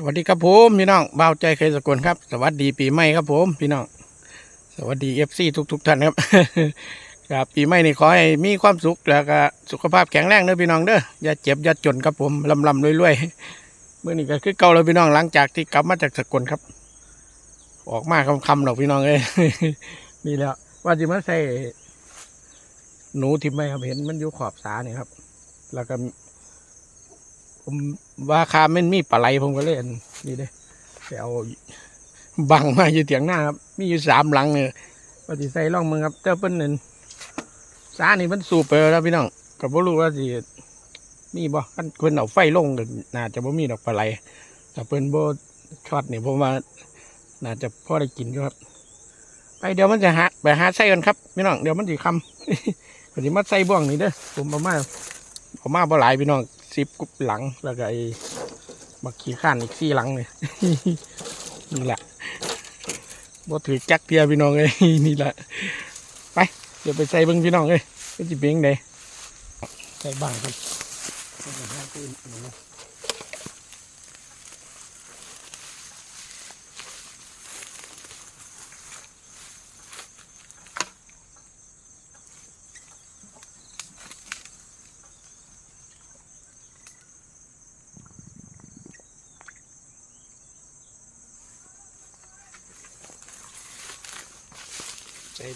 สวัสดีครับผมพี่น้องเบาใจเคยสกลครับ สวัสดีปีใหม่ครับผมพี่น้อง สวัสดีเอฟซีทุกๆท่านครับครับปีใหม่นี่ขอให้มีความสุขแล้วก็สุขภาพแข็งแรงเด้อพี่น้องเด้ออย่าเจ็บอย่าจนครับผมลำลำรวยๆเมื่อนี้ก็คือเก่าแล้วพี่น้องหลังจากที่กลับมาจากสกลครับ ออกมาคำๆหรอกพี่น้องเอ้ยนี่แล้วว่าจะมาใส่หนูทิมไหมครับเห็นมันอยู่ขอบสาเนี่ยครับ แล้วก็ผม ว่าคามันมีปลาไหลผมก็เลยอันนี่เด้ไปเอาบังมาอยู่เถียงหน้าครับ มีอยู่สามหลังเนี่ยว่าสิใส่ร่องมึงครับเจ้าเปิ้นนั่นสานี่มันสูบไปแล้วพี่น้องก็บ่รู้ว่าสิมีบ่คันเพิ่นเอาไฟลงก็น่าจะบ่มีดอกปลาไหลแต่เพิ่นบ่ช็อตนี่ผมว่า น่าจะพอได้กินครับ ไปเดี๋ยวมันจะหาไปหาใส่กันครับพี่น้องเดี๋ยวมันสิคำก็สิมาใส่บ่วงนี่เด้อผมเอามาเอามาบ่หลายพี่น้อง สิบกุบหลังแล้วก็ไอ้บักขี้ข้านอีกสี่หลังเลยนี่แหละบ่ถือจักเทียพี่น้องเลยนี่แหละไปเดี๋ยวไปใส่เบิ้งพี่น้องเลยก็จะเป็นยังไงใส่บ้างครั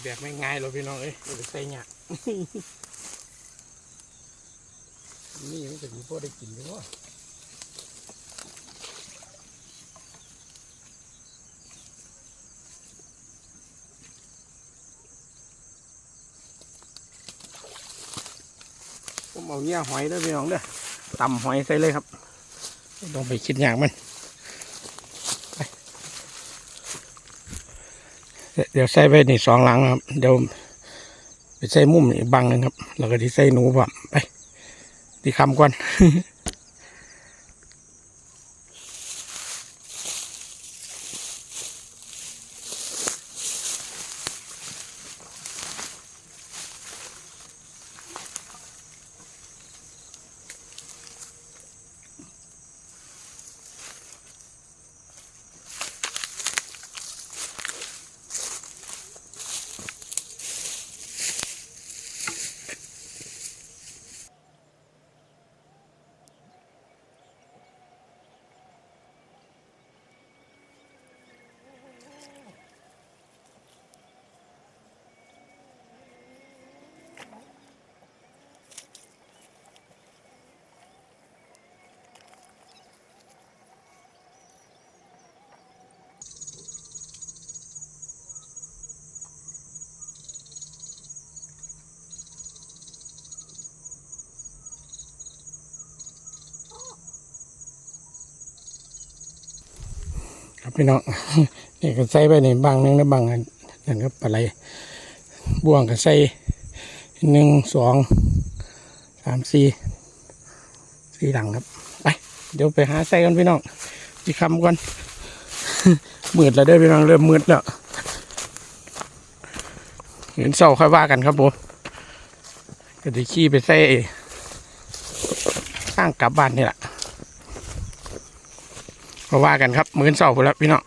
แบบไม่ง่ายหรอกพี่น้องเอ้ยเดี๋ยวไปใส่หยากนี่มันจะมีพวกได้กินหรือว่าผมเอาเนี่ยหอยด้วยพี่น้องเด้อตำหอยใส่เลยครับ ต้องไปคิดอย่างมันไป เดี๋ยวใส่ไปนี่สองหลังนะครับ เดี๋ยวไปใส่มุมนี่อีกบังหนึงครับ แล้วก็ที่ใส่หนูผมไปที่คำก่อน พี่น้องนี่ก็ใส่ไปในบางหนึงแล้วบางอันนั่นก็ปลาไหลบ่วงก็ใส่หนึ่งสองสามสี่สี่หลังครับ ไป เดี๋ยวไปหาใส่กันพี่น้องจีคำก่อนมืดแล้วเด้อพี่น้องเริ่มมืดแล้วเห็นเสาค่อยว่ากันครับผมก็จะขี่ไปใส่ข้างกลับบ้านนี่แหละ มาว่ากันครับมื้อเช้าไปแล้วพี่น้อง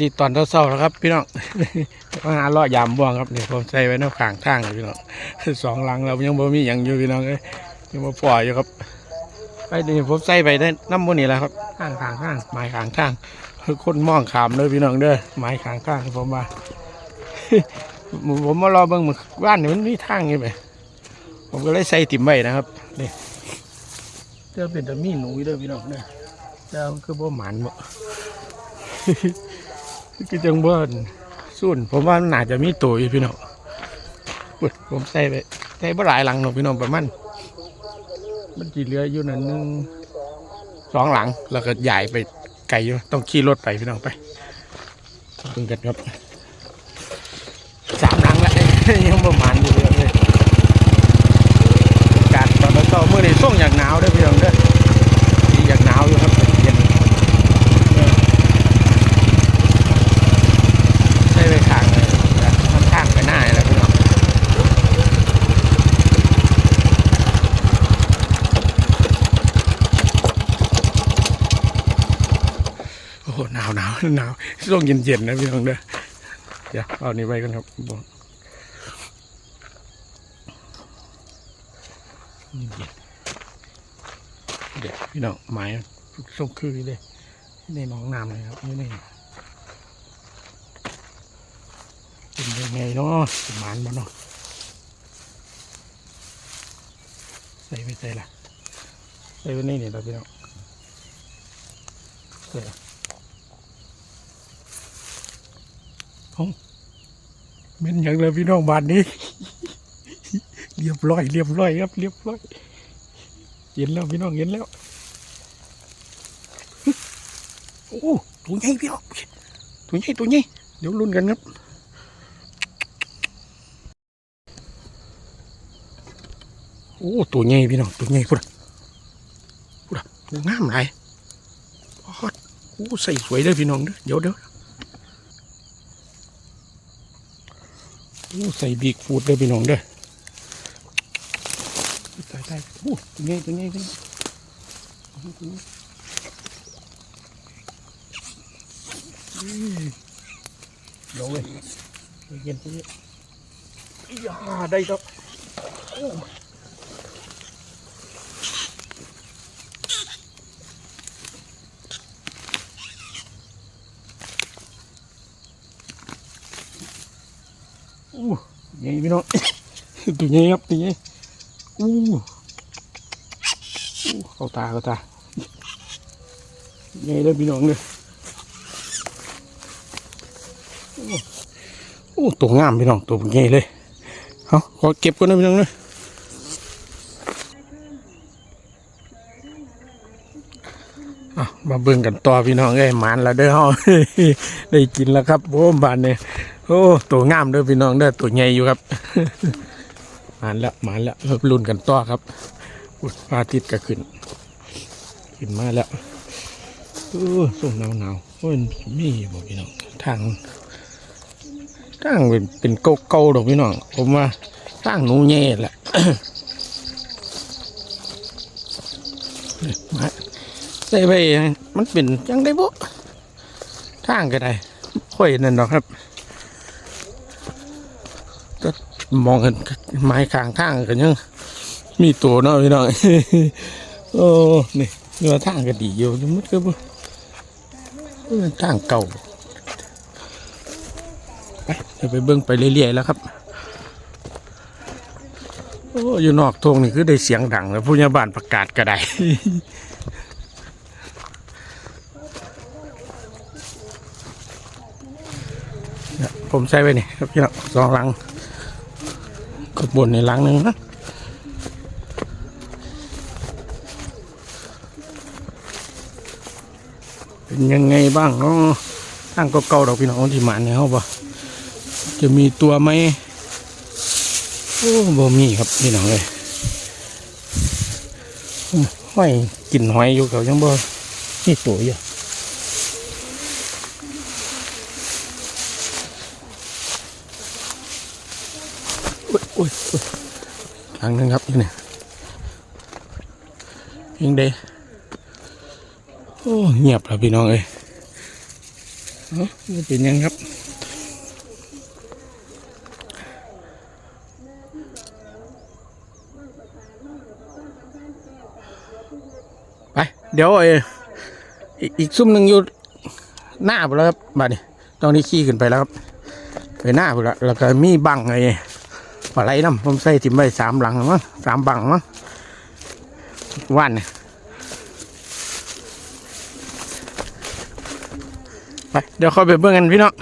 ดีตอนเช้าแล้วครับ พี่น้องมาหาลาะยามบ่วงครับเนี่ยผมใส่ไว้ในข้างทางเลยพี่น้องสองหลังเรายังบ่มีอย่างอยู่พี่น้องเอ้ยยังบ่ปล่อยอยู่ครับ ไปเดี๋ยวผมใส่ไปได้น้ำมันนี่แหละครับข้างทางข้างไม้ขางทางคือคนมองขามเลยพี่น้องเด้อไม้ขางข้างผมว่าผมมารอเบิ่งมือว่านนี่มันมีทางอยู่ไหมผมก็เลยใส่ติ่มไว้นะครับนี่เจ้าเป็นต่มีหนูอยู่เด้อพี่น้องเด้อ แล้วคือบ่หมันบ่คือจังบ่นสุ่นผมว่าน่าจะมีตัวอยู่พี่น้องอุ๊ยผมใส่ไปใส่บ่หลายหลังหรอกพี่น้องประมาณมันจีเหลืออยู่นั่นหนึ่งสองหลังแล้วก็ใหญ่ไปไกลอยู่ต้องขี่รถไปพี่น้องไปเพิ่งกันครับสามหลังแล้วยังบ่หมันอยู่เลยกาศตอนเช้าเมื่อนี้ส่งอย่างหนาวด้อพี่น้องเด้อ ที่ยังหนาวอยู่ครับเย็นเออใช่ไปข้างเลยนะมันข้างไปหน้าแล้วพี่น้อง หนาวช่วงเย็นๆนะพี่น้องเด้อเดี๋ยวเอานี่ไว้กันครับบอกเย็นเดี๋ยวพี่น้องไม้ส่งคือเลยในหนองน้ำเลยครับนี่นี่เป็นยังไงเนาะเป็นหมันบ่เนาะใส่ไปใส่ละใส่ไว้นี่นี่เราพี่น้องใส่ละ เอาเม็นอย่างเลยพี่น้องบ้านนี้ เรียบร้อยเรียบร้อยครับ เรียบร้อยเห็นแล้วพี่น้องเห็นแล้วโอ้ตัวใหญ่พี่น้องตัวใหญ่ตัวใหญ่เดี๋ยวลุ้นกันครับโอ้ตัวใหญ่พี่น้องตัวใหญ่พุ่นพุ่นตัวงามหลายพอดโอ้ใส่สวยเลยพี่น้องเด้อเดี๋ยวเดี๋ยวโอ้ ใส่บีกฟูดเลยพี่น้องเด้อใส่ใส่โอ้ตัวใหญ่ตัวใหญ่พี่น้องตัวใหญ่อืมเดี๋ยวเว้ยเย็นๆอีหยาได้แล้วโอ้ อู้ ใหญ่พี่น้องตัวใหญ่ครับตัวใหญ่อู้อู้เข้าตาเข้าตาใหญ่เลยพี่น้องเลยโอ้ตัวงามพี่น้องตัวใหญ่เลยเอาขอเก็บก่อนนะพี่น้องเลยเอมาเบิ่งกันต่อพี่น้องเอ้ยหมานแล้วเด้อเฮาได้กินแล้วครับโอ้บานเนี่ย โอ้ตัวงามเด้อพี่น้องเด้อตัวใหญ่อยู่ครับมานแล้วมานแล้วเราลุ้นกันต่อครับอุ๊ยพระอาทิตย์ก็ขึ้น ขึ้นมาแล้วโอ้ส่งหนาวหนาวโอ้ยมีบ่พี่น้องทางทางเป็นเป็นเก่าเก่าๆดอกพี่น้องผมว่าทางหนูแย่แหละมาใส่ไปมันเป็นจังได้บ่ทางก็ได้ค่อยนั่นดอกครับ มองกันไม้ข้างทางกันยังมีตัวเนาะพี่น้องโอ้นี่เนื้อทางก็ดีอยู่มันก็บ่เออทางเก่าไปเดี๋ยวไปเบิ่งไปเรื่อยๆแล้วครับโอ้อยู่นอกทงนี่คือได้เสียงดังแล้วผู้ใหญ่บ้านประกาศก็ได้ผมใช้ไว้นี่ครับพี่น้องสองหลัง บนในหลังหนึ่งนะเป็นยังไงบ้างเนาะตั้งก็เก่าดอกพี่น้องที่หมันเนี่ยเขาบ่จะมีตัวไหมโอ้บ่มีครับพี่น้องเลยห้อยกินหอยอยู่เขายังบ่นี่ตัวอยู่อุ้ยอุ้ยอุ้ย หลังนึงครับนี่เนี่ยยังเดโอ้เงียบแล้วพี่น้องเอ้ยเอ้านี่เป็นยังครับไปเดี๋ยวไอ้อีกอีกซุ้มหนึ่งอยู่หน้าไปแล้วครับบ้านนี้ตอนนี้ขี่ขึ้นไปแล้วครับไปหน้าไปแล้วแล้วก็มีบังไอ้ ปลาไหลน้ำผมใส่ถิ่มไว้สามหลังมั้งสามบังมั้งว่านเนี่ยไปเดี๋ยวเข้าไปเบิ่งกันพี่น้อง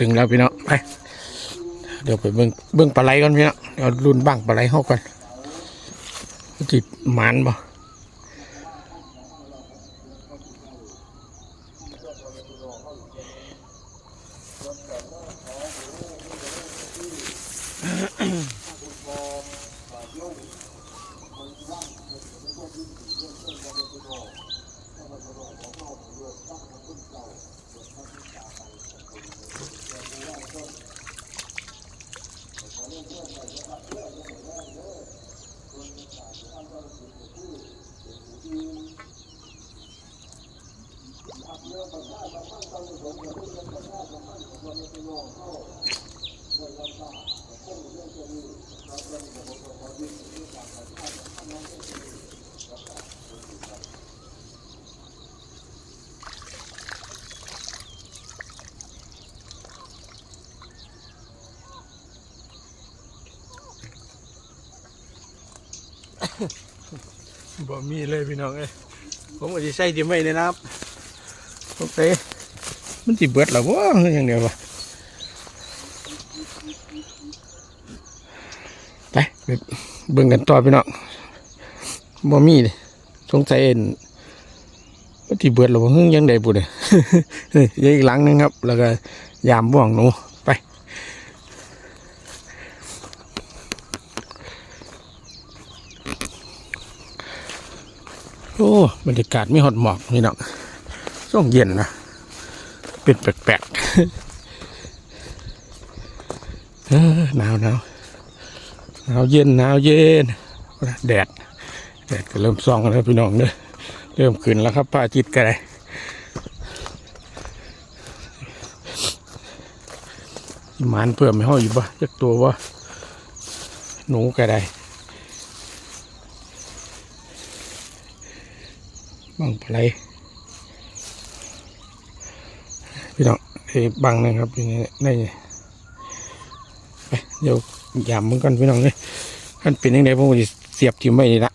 ถึงแล้วพี่น้อง ดี๋ยวไปเบิ้งเบิ้งปลาไหลก่อนพี่น้อเดี๋ยวรุ่นบ้างปลาไหลเข้ากันจิตหมันบ่ บ่มีเลยพี่น้องเอ้ยผมก็สิใส่ที่ไม่เนี่ยนะครับผมใส่มันสิเบิดแล้วบ่อย่างเดียววะไปเบิ่งกันต่อพี่น้องบ่มีเลยสงสัยเอ็นมันสิเบิดแล้วบ่ฮึ่งยังได้บุเด้เฮ้ยยังอีกหลังนึงครับ แล้วก็ยามบ่วงหนูไป โอ้บรรยากาศไม่หดหมอกนี่น้องช่วงเย็นนะเป็นแปลกๆเหนาวหนาวหนาวเย็นหนาวเย็นแดดแดดก็เริ่มส่องแล้วพี่น้องเนอะเริ่มขึ้นแล้วครับป้าจิตก็ได้หมานเพื่อไม่ห้อยอยู่บ่จักตัวว่าหนูก็ได้ บังอะไรพี่น้องไอ้บังนะครับอยู่ในในไปเดี๋ยวยามมึงกันพี่น้องเลยมันเป็นยังไงผมก็จะเสียบทิ่มไว้นี่ละ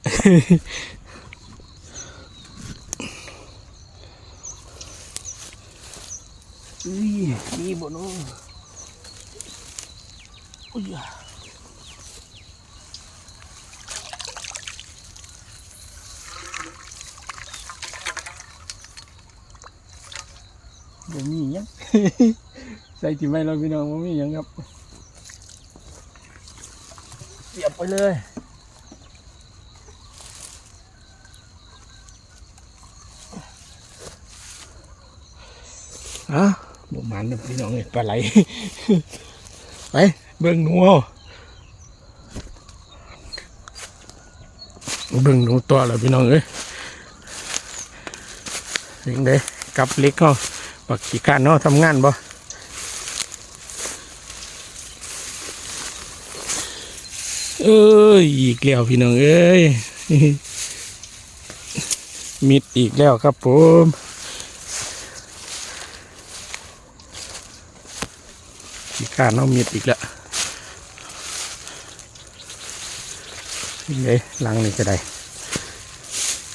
อุ้ยมีบ่เนาะอุ้ย บ่มีหยังใส่ทิมไว้แล้วพี่น้องบ่มีหยังครับเสียบไปเลยอะบ่หมันเด้อพี่น้องเอ้ยปลาไหลไปเบิ่งหนูเอาเบิ่งหนูตัวแล้วพี่น้องเอ้ยยังไดกลับเล็กเขา ปักขี้การเนาะทำงานบ่เอ้ยอีกแล้วพี่น้องเอ้ยมิดอีกแล้วครับผมขี้ข้านเอาะมีดอีกแล้วนี่หลังนี่ก็ได้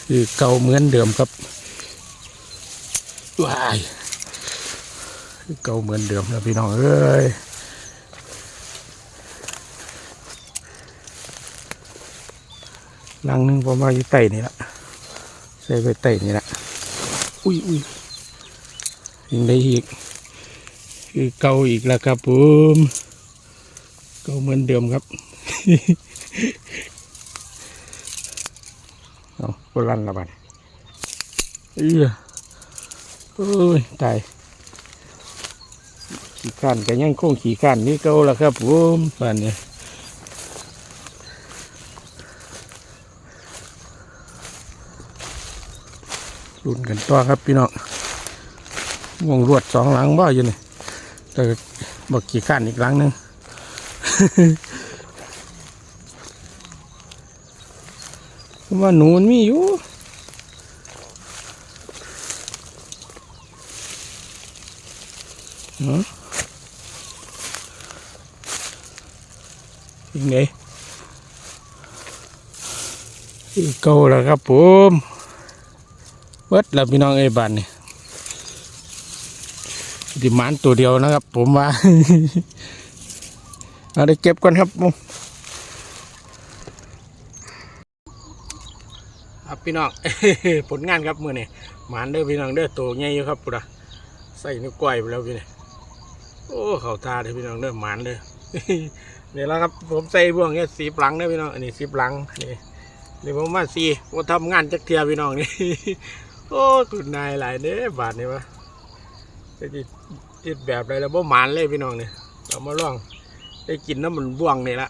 คือเก่าเหมือนเดิมครับว้าย คือเก่าเหมือนเดิมนะพี่น้องเอ้ยลังหนึงผมมาอยู่ใต้นี่ละใส่ไปใต้นี่ละอุ้ยอุ้ยยังได้อีกคือเก่าอีกแล้วครับผมเก่าเหมือนเดิมครับเอาโบราณละบัดเอ้ยโอ้ยตาย ขี่ข้านก็ยังคงขี่ข้านนี่เก่าแล้วครับผมบ้านนี้รุ่นกันต่อครับพี่น้องวงรวดสองหลังบ่อยู่นี่แต่บอกขี่ข้านอีกครั้งหนึงว่าหนูมันมีอยู่ฮะ ยังไงอีกเก่าแล้วครับผมเบิดแล้วพี่น้องเอ้บ้านนี่ดิมานตัวเดียวนะครับ ผมว่าเอาได้เก็บก่อนครับผมครับพี่น้องผลงานครับมือนี่หมานเด้อพี่น้องเด้อตัวใหญ่อยู่ครับปุ๊ดะใส่นิ้วก้อยไปแล้วพี่นี่โอ้เข่าตาเด้อพี่น้องเด้อหมานเด้อ นี่แล้วครับผมใส่บ่วงเนี้ยสีปลังเด้อพี่น้องอันนี้สีปลังนี่นี่ผมมาสีว่าทำงานจักเทียพี่น้องนี่โอ้คุณนายหลายเด้บาทนี่วะจะจิตแบบไรแล้วบ่หมานเลยพี่น้องเนี่ยเอามาลองได้กินน้ำมันบ่วงนี่ละ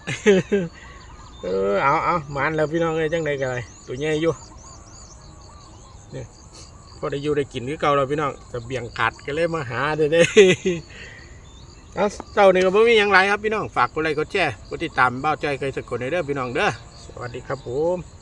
เออเอาเอาหมานแล้วพี่น้องเอ้ยจังไดกันเลยตัวใหญ่อยู่เนี่ยพอได้อยู่ได้กินคือเก่าแล้วพี่น้องจะเบี่ยงขาดก็เลยมาหาเด้ เด้าเจ้านี่ก็บ่มีหยังไรครับพี่น้อง ฝากกดไลค์กดแชร์กดติดตามเบ้าใจเคยสกดในเด้อพี่น้องเด้อ สวัสดีครับผม